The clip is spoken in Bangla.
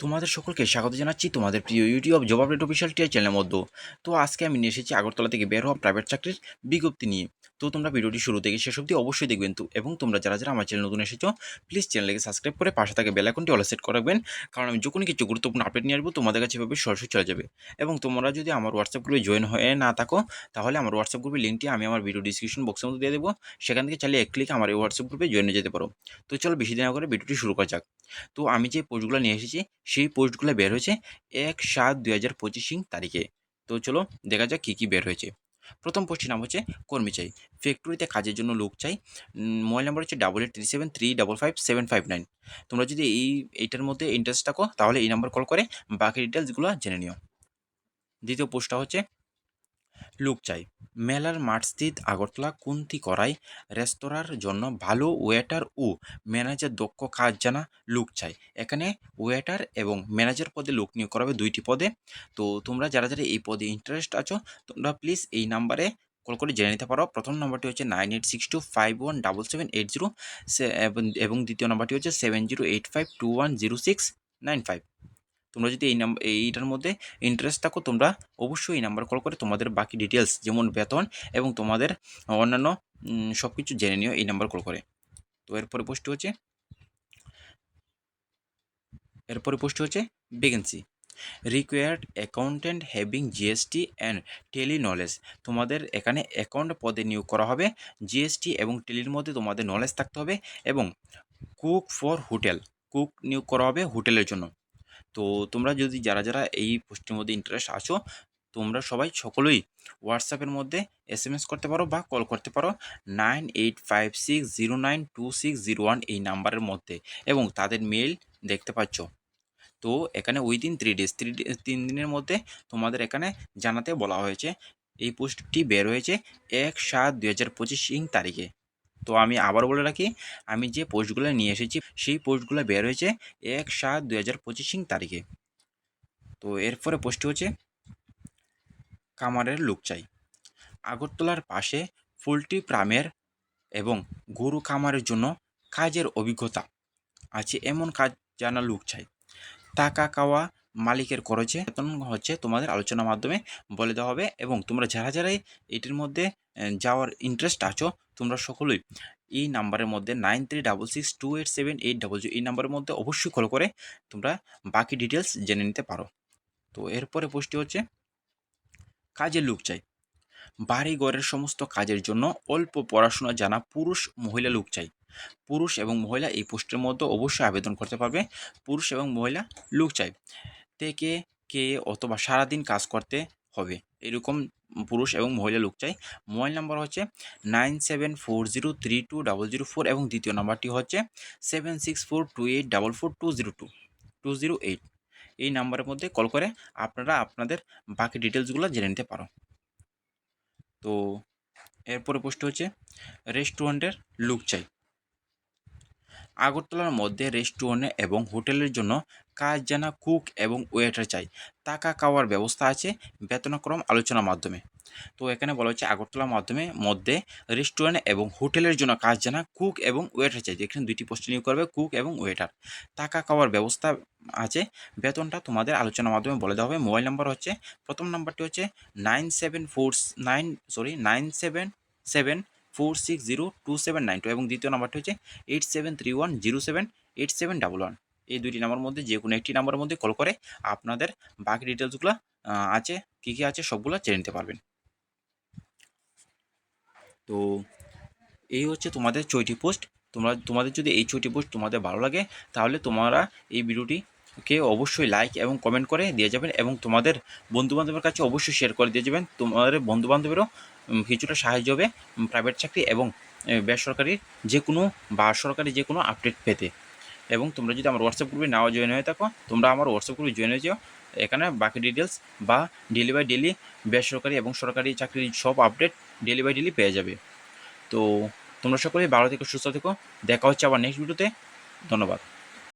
তোমাদের সকলকে স্বাগত জানাচ্ছি তোমাদের প্রিয় YouTube job update official tier চ্যানেলের মধ্যে। তো আজকে আমি নিয়ে এসেছি আগরতলা থেকে বের হওয়া প্রাইভেট চাকরির বিজ্ঞপ্তি নিয়ে। তো তোমরা ভিডিওটি শুরু থেকে শেষ অবধি অবশ্যই দেখবেন তো। এবং তোমরা যারা যারা আমার চ্যানেল নতুন এসেছ প্লিজ চ্যানেলকে সাবস্ক্রাইব করে পাশে থাকে বেল আইকনটি অল সেট করে রাখবেন। কারণ আমি যখনই কিছু গুরুত্বপূর্ণ আপডেট নিয়ে আসব, তোমাদের কাছে এভাবে সরাসরি চলে যাবে। এবং তোমরা যদি আমার হোয়াটসঅ্যাপ গ্রুপে জয়েন হয়ে না থাকো, তাহলে আমার হোয়াটসঅ্যাপ গ্রুপের লিঙ্কটি আমি আমার ভিডিও ডিসক্রিপশন বক্সের মধ্যে দিয়ে দেবো। সেখান থেকে চালিয়ে এক ক্লিক আমার এই হোয়াটসঅ্যাপ গ্রুপে জয়েন হয়ে যেতে পারো। তো চলো বেশি দিন করে ভিডিওটি শুরু করা যাক। তো আমি যে পোস্টগুলো নিয়ে এসেছি, সেই পোস্টগুলো বের হয়েছে এক সাত দুই হাজার পঁচিশিং তারিখে। তো চলো দেখা যাক কী কী বের হয়েছে। প্রথম পোস্টের নাম হচ্ছে কর্মী চাই। ফ্যাক্টরিতে কাজের জন্য লোক চাই। মোবাইল নাম্বার হচ্ছে double eight three seven three double five seven five nine তোমরা যদি এই, এইটার মধ্যে ইন্টারেস্ট থাকো, তাহলে এই নাম্বার কল করে, বাকি ডিটেলসগুলো জেনে নিও। দ্বিতীয় পোস্টটা হচ্ছে লোক চাই। মেলার মাঠস্থিত আগরতলা কুন্তি করাই রেস্তোরাঁর জন্য ভালো ওয়েটার ও ম্যানেজার দক্ষ কাজ জানা লুক চাই। এখানে ওয়েটার এবং ম্যানেজার পদে লোক নিয়োগ করা হবে দুইটি পদে। তো তোমরা যারা যারা এই পদে ইন্টারেস্ট আছো, তোমরা প্লিজ এই নাম্বারে কল করে জেনে নিতে পারো। প্রথম নাম্বারটি হচ্ছে nine eight six two five one double seven eight zero এবং দ্বিতীয় নাম্বারটি হচ্ছে seven zero eight five two one zero six nine five. তোমরা যদি এই নাম্বার এইটার মধ্যে ইন্টারেস্ট থাকো, তোমরা অবশ্যই এই নাম্বার কল করে তোমাদের বাকি ডিটেলস যেমন বেতন এবং তোমাদের অন্যান্য সব কিছু জেনে নিও এই নাম্বার কল করে। তো এরপরে পোস্টটি হচ্ছে, এরপরে পোস্টটি হচ্ছে vacancy required accountant having GST and Tally knowledge তোমাদের এখানে অ্যাকাউন্ট পদে নিয়োগ করা হবে জিএসটি এবং টেলির মধ্যে তোমাদের নলেজ থাকতে হবে এবং কুক ফর হোটেল কুক নিয়োগ করা হবে হোটেলের জন্য। তো তোমরা যদি যারা যারা এই পোস্টের মধ্যে ইন্টারেস্ট আছো, তোমরা সবাই সকলেই হোয়াটসঅ্যাপের মধ্যে এস এম এস করতে পারো বা কল করতে পারো nine eight five six zero nine two six zero one এই নাম্বারের মধ্যে এবং তাদের মেল দেখতে পাচ্ছ। তো এখানে উইদিন থ্রি ডেজ থ্রি তিন দিনের মধ্যে তোমাদের এখানে জানাতে বলা হয়েছে, এই পোস্টটি বের হয়েছে এক সাত দুই হাজার পঁচিশ ইং তারিখে। তো আমি আবার বলে রাখি, আমি যে পোস্টগুলো নিয়ে এসেছি, সেই পোস্টগুলো বের হয়েছে এক সাত দু হাজার পঁচিশ তারিখে। তো এরপরে পোস্ট হচ্ছে, কামারের লোক চাই। আগরতলার পাশে পোলট্রি প্রামের এবং গরু খামারের জন্য কাজের অভিজ্ঞতা আছে, এমন কাজ জানা লোক চাই। টাকা খাওয়া মালিকের খরচে বেতন হচ্ছে তোমাদের আলোচনার মাধ্যমে বলে দেওয়া হবে এবং তোমরা যারা যারাই এটির মধ্যে যাওয়ার ইন্টারেস্ট আছো, তোমরা সকলেই এই নাম্বারের মধ্যে nine three double six two eight seven eight double zero এই নাম্বারের মধ্যে অবশ্যই কল করে তোমরা বাকি ডিটেলস জেনে নিতে পারো। তো এরপরে পোস্টটি হচ্ছে, কাজের লোক চাই। বাড়ি ঘরের সমস্ত কাজের জন্য অল্প পড়াশোনা জানা পুরুষ, মহিলা লোক চাই। পুরুষ এবং মহিলা এই পোস্টের মধ্যে অবশ্যই আবেদন করতে পারবে। পুরুষ এবং মহিলা লোক চাই। থেকে কে অথবা সারাদিন কাজ করতে হবে। এরকম পুরুষ এবং মহিলা লোক চাই। মোবাইল নাম্বার হচ্ছে nine seven four zero three two double zero four এবং দ্বিতীয় নাম্বারটি হচ্ছে seven six four two eight double four two zero two two zero eight. এই নাম্বারের মধ্যে কল করে আপনারা আপনাদের বাকি ডিটেলসগুলো জেনে নিতে পারো। তো এরপরে পোস্ট হচ্ছে, রেস্টুরেন্টের লুক চাই। আগরতলার মধ্যে রেস্টুরেন্টে এবং হোটেলের জন্য কাজ জানা কুক এবং ওয়েটার চাই। টাকা খাওয়ার ব্যবস্থা আছে বেতনক্রম আলোচনার মাধ্যমে। তো এখানে বলা হচ্ছে আগরতলার মাধ্যমে মধ্যে রেস্টুরেন্ট এবং হোটেলের জন্য কাজ জানা কুক এবং ওয়েটার চাই। যেখানে দুইটি পোস্ট নিয়োগ করবে কুক এবং ওয়েটার টাকা খাওয়ার ব্যবস্থা আছে, বেতনটা তোমাদের আলোচনার মাধ্যমে বলে দেওয়া হবে। মোবাইল নাম্বার হচ্ছে, প্রথম নাম্বারটি হচ্ছে nine seven four nine sorry nine seven seven four six zero two seven nine two এবং দ্বিতীয় নাম্বারটি হচ্ছে eight seven three one zero seven eight seven double one এই দুইটি নাম্বার মধ্যে যে কোনো একটি নাম্বারের মধ্যে কল করে আপনাদের বাকি ডিটেলসগুলো আছে, কী কী আছে সবগুলো জেনে নিতে পারবেন। তো এই হচ্ছে তোমাদের ছয়টি পোস্ট তোমরা, তোমাদের যদি এই ছয়টি পোস্ট তোমাদের ভালো লাগে, তাহলে তোমরা এই ভিডিওটিকে অবশ্যই লাইক এবং কমেন্ট করে দিয়ে যাবেন এবং তোমাদের বন্ধুবান্ধবের কাছে অবশ্যই শেয়ার করে দিয়ে যাবেন। তোমাদের বন্ধুবান্ধবেরও কিছুটা সাহায্য হবে প্রাইভেট চাকরি এবং বেসরকারি যে কোনো বা সরকারি যে কোনো আপডেট পেতে। এবং তোমরা যদি আমার হোয়াটসঅ্যাপ গ্রুপে নাও জয়েন হয়ে থাকো, তোমরা আমার হোয়াটসঅ্যাপ গ্রুপে জয়েন হয়ে যাও। এখানে বাকি ডিটেলস বা ডেলি বাই ডেলি বেসরকারি এবং সরকারি চাকরির সব আপডেট ডেলি বাই ডেলি পেয়ে যাবে। তো তোমরা সকলেই ভালো থেকে, সুস্থ থেকো। দেখা হচ্ছে আবার নেক্সট ভিডিওতে ধন্যবাদ।